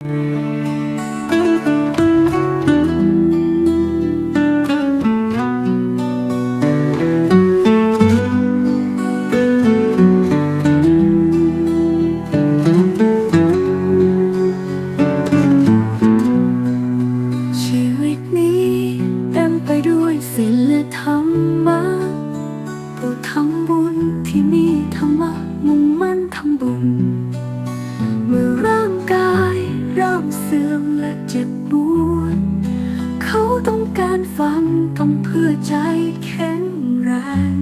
ชีวิตนี้เต็มไปด้วยศีลธรรมะผู้ทำบุญที่มีธรรมะมุ่งมั่นทำบุญ เจ็บปวดเขาต้องการฟังทำเพื่อใจแข็งแรง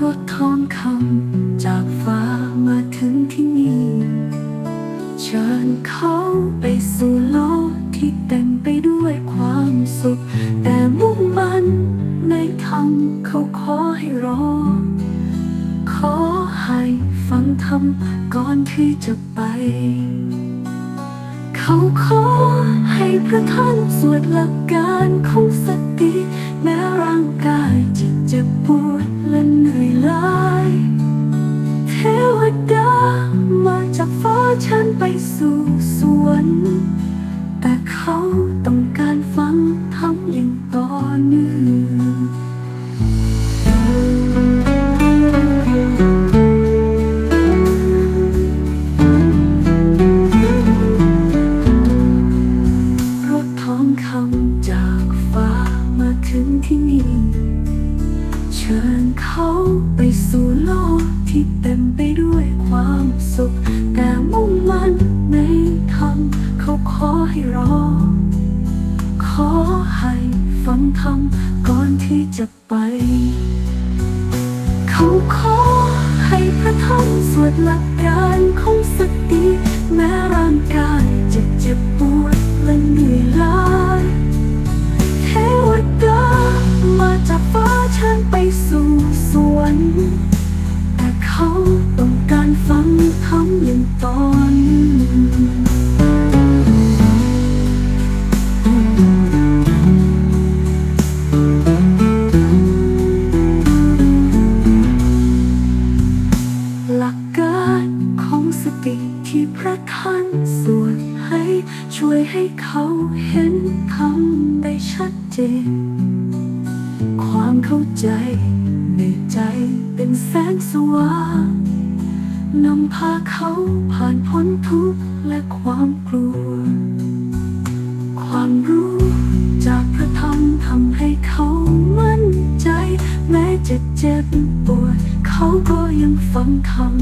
รถทองคำจากฟ้ามาถึงที่นี่ เชิญเขาไปสู่โลกที่เต็มไปด้วยความสุข แต่มุ่งมันในธรรมเขาขอให้รอ ขอให้ฟังธรรมก่อนที่จะไป เขาขอให้พระท่านสวดหลักการของสติ แม้ร่างกายจะเจ็บปวดและเหนื่อยล้าเทวดามาจากฟ้าฉันไปสู่สวรรค์แต่เขาต้องการฟังทำอย่างต่อเนื่อง เชิญเขาไปสู่โลกที่เต็มไปด้วยความสุข แต่มุ่งมั่นในธรรมเขาขอให้รอ ขอให้ฟังธรรมก่อนที่จะไป เขาขอให้พระท่านสวดหลักการของสติแม้ร่างกายเจะเจ็บ แต่เขาต้องการฟังธรรมอย่างต่อนหลักการของสติที่พระท่านสวดให้ช่วยให้เขาเห็นธรรมได้ชัดเจน ความเข้าใจ ในใจเป็นแสงสว่างนำพาเขาผ่านพ้นทุกข์และความกลัว ความรู้จากพระธรรมทำให้เขามั่นใจ แม้จะเจ็บปวดเขาก็ยังฟังธรรม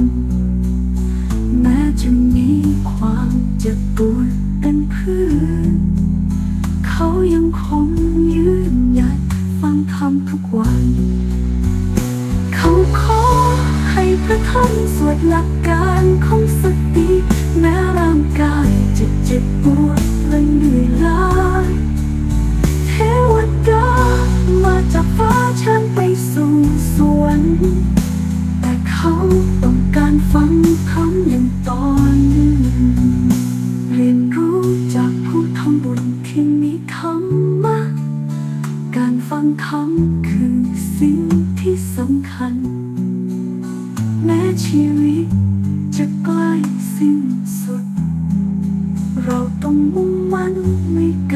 แม้จะมีความเจ็บปวดเป็นเพื่อนเขายังคง วัน เขาขอให้พระท่านสวดหลักการของสติแม้ร่างกายจะเจ็บปวดและเหนื่อยล้าเทวดามาจากฟ้าฉันไปสู่สวรรค์แต่เขาต้องการฟังธรรมอย่างตอเนื่องเรียนรู้จากผู้ทำบุญที่มีธรรมะการฟังคือ ชีวิต จะใกล้สิ้นสุด เราต้องมุ่งมั่นในการเจริญสติ